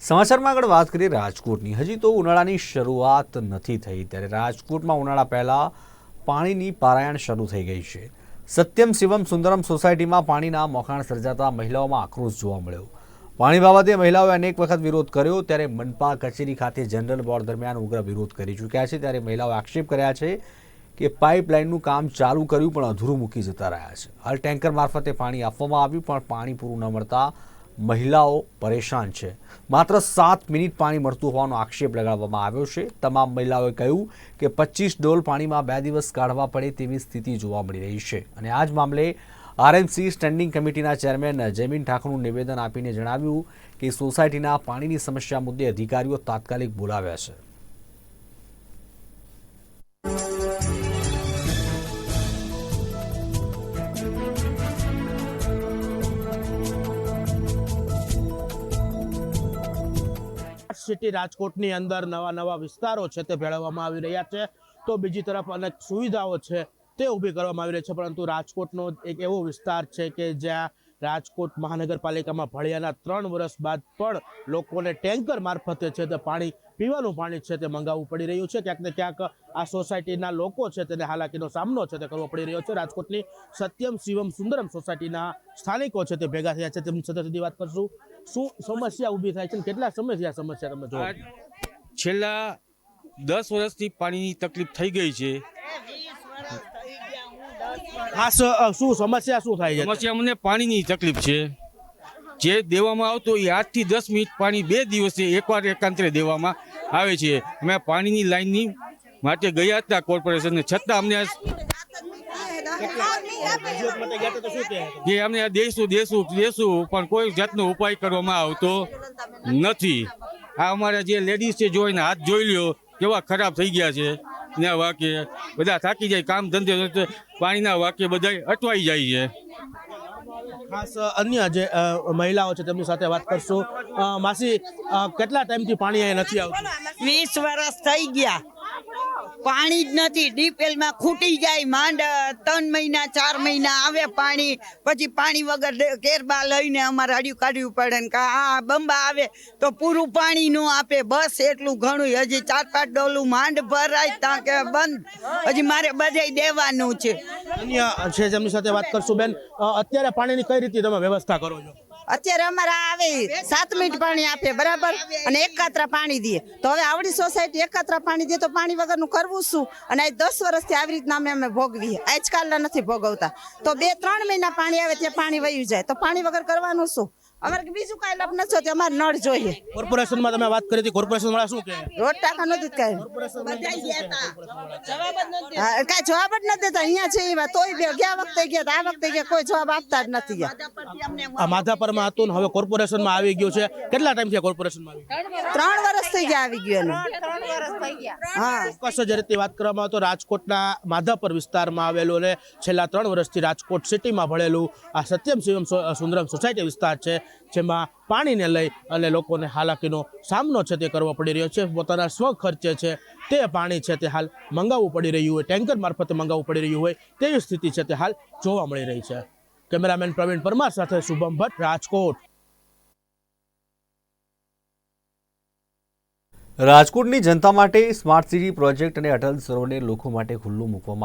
સમાચારમાં આગળ વાત કરીએ રાજકોટની. હજી તો ઉનાળાની શરૂઆત નથી થઈ. ત્યારે રાજકોટમાં ઉનાળા પહેલા પાણીની પારાયણ શરૂ થઈ ગઈ છે. સત્યમ શિવમ સુંદરમ સોસાયટીમાં પાણીના મોખાણ સર્જાતા મહિલાઓમાં આક્રોશ જોવા મળ્યો. પાણી બાબતે મહિલાઓએ અનેક વખત વિરોધ કર્યો. ત્યારે મનપા કચેરી ખાતે જનરલ બોર્ડ દરમિયાન ઉગ્ર વિરોધ કરી ચૂક્યા છે. ત્યારે મહિલાઓએ આક્ષેપ કર્યા છે કે પાઇપલાઇનનું કામ ચાલુ કર્યું પણ અધૂરું મૂકી જતા રહ્યા છે. હાલ ટેન્કર મારફતે પાણી આપવામાં આવ્યું, પણ પાણી પૂરું ન મળતા મહિલાઓ પરેશાન છે. માત્ર સાત મિનિટ પાણી મળતું હોવાનો આક્ષેપ લગાડવામાં આવ્યો છે. તમામ મહિલાઓએ કહ્યું કે પચીસ ડોલ પાણીમાં બે દિવસ કાઢવા પડે તેવી સ્થિતિ જોવા મળી રહી છે. અને આ જ મામલે આરએમસી સ્ટેન્ડિંગ કમિટીના ચેરમેન જયમીન ઠાકરનું નિવેદન આપીને જણાવ્યું કે સોસાયટીના પાણીની સમસ્યા મુદ્દે અધિકારીઓ તાત્કાલિક બોલાવ્યા છે. સિટી રાજકોટની અંદર નવા નવા વિસ્તારો છે તે ભેળવવામાં આવી રહ્યા છે. તો બીજી તરફ અનેક સુવિધાઓ છે તે ઊભી કરવામાં આવી રહી છે, પરંતુ રાજકોટનો એક એવો વિસ્તાર છે કે જ્યાં રાજકોટ મહાનગરપાલિકામાં ભળિયાના ત્રણ વર્ષ બાદ પણ લોકોને ટેન્કર મારફતે છે તે પાણી, પીવાનું પાણી છે તે મંગાવવું પડી રહ્યું છે. ક્યાંક ને ક્યાંક આ સોસાયટીના લોકો છે તેને હાલાકીનો સામનો છે તે કરવો પડી રહ્યો છે. રાજકોટની સત્યમ શિવમ સુંદરમ સોસાયટીના સ્થાનિકો છે તે ભેગા થયા છે. તેમની સાથે સીધી વાત કરશું. શું સમસ્યા ઊભી થાય છે કેટલા સમયથી આ સમસ્યા તમે જો છેલ્લા દસ વર્ષથી પાણીની તકલીફ થઈ ગઈ છે. અ, શું સમસ્યા શું થાય છે? સમસ્યા અમને પાણીની તકલીફ છે. જે દેવામાં આવતું એ આઠથી દસ મિનિટ પાણી બે દિવસે એકવાર એકાંતરે દેવામાં આવે છે. અમે પાણીની લાઈનની માટે ગયા હતા કોર્પોરેશનને. છતાં અમને કે અમને દેશું દેશું દેશું પણ કોઈ જાતનો ઉપાય કરવામાં આવતો નથી. આ અમારા જે લેડીઝ છે જોઈને હાથ જોઈ લ્યો કેવા ખરાબ થઈ ગયા છે. ને વાકે બધા થાકી જાય કામ ધંધે પાણીના વાકે બધા અટવાઈ જાય છે. ખાસ અન્ય જે મહિલાઓ છે તેમની સાથે વાત કરશું. માસી કેટલા ટાઈમથી પાણી અહીંયા નથી આવતું? વીસ વર્ષ થઈ ગયા. પાણી જ નથી. ડીપેલમાં ખૂટી જાય માંડ, ત્રણ મહિના, ચાર મહિના આવે પાણી. પછી પાણી વગર કેરબા લઈને અમારે હડિયું કાઢવું પડે ને આ બંબા આવે તો પૂરું પાણી નું આપે. બસ એટલું ઘણું. હજી ચાર પાંચ ડોલું માંડ ભરાય ત્યાં કે બંધ. હજી મારે બધે દેવાનું છે. અન્ય છે જેમની સાથે વાત કરશું બેન. અત્યારે પાણીની કઈ રીતે તમે વ્યવસ્થા કરો છો? અત્યારે અમારા આવે સાત મિનિટ પાણી આપે બરાબર? અને એક કાતરા પાણી દે. તો હવે આવડી સોસાયટી એક કાતરા પાણી દે તો પાણી વગરનું કરવું શું? અને આ દસ વર્ષથી આવી રીતના અમે અમે ભોગવીએ આજકાલના નથી ભોગવતા. તો બે ત્રણ મહિના પાણી આવે ત્યાં પાણી વયું જાય. તો પાણી વગર કરવાનું શું? અમારે બીજું કાંઈ લાભ નથી હોતી અમારે નળ જોઈએ. કોર્પોરેશનમાં તમે વાત કરી હતી કોર્પોરેશન વાળા શું કહે? રોડ ટાંકા નથી કાંઈ કાંઈ જવાબ જ નથી દેતા. અહીંયા છે એવા તોય બે ગયા વખતે ગયા આ વખતે ગયા કોઈ જવાબ આપતા જ નથી ગયા. આ માધાપરમાં હતું ને હવે કોર્પોરેશનમાં આવી ગયું છે. કેટલા ટાઈમ છે કોર્પોરેશનમાં આવી? ત્રણ વર્ષ થઈ ગયા આવી ગયું હા. ચોક્કસ જે રીતે વાત કરવામાં તો રાજકોટના માધાપર વિસ્તારમાં આવેલું અને છેલ્લા ત્રણ વર્ષથી રાજકોટ સિટીમાં ભળેલું આ સત્યમ શિવમ સુંદરમ સોસાયટી વિસ્તાર છે. જેમાં પાણીને લઈ અને લોકોને હાલાકીનો સામનો છે તે કરવો પડી રહ્યો છે. પોતાના સ્વ ખર્ચે છે તે પાણી છે તે હાલ મંગાવવું પડી રહ્યું હોય, ટેન્કર મારફતે મંગાવવું પડી રહ્યું હોય તેવી સ્થિતિ છે તે હાલ જોવા મળી રહી છે. કેમેરામેન પ્રવીણ પરમાર સાથે શુભમ ભટ્ટ, રાજકોટ. રાજકોટની જનતા માટે સ્માર્ટ સિટી પ્રોજેક્ટ અને અટલ સરોવરને લોકો માટે ખુલ્લું મૂકવામાં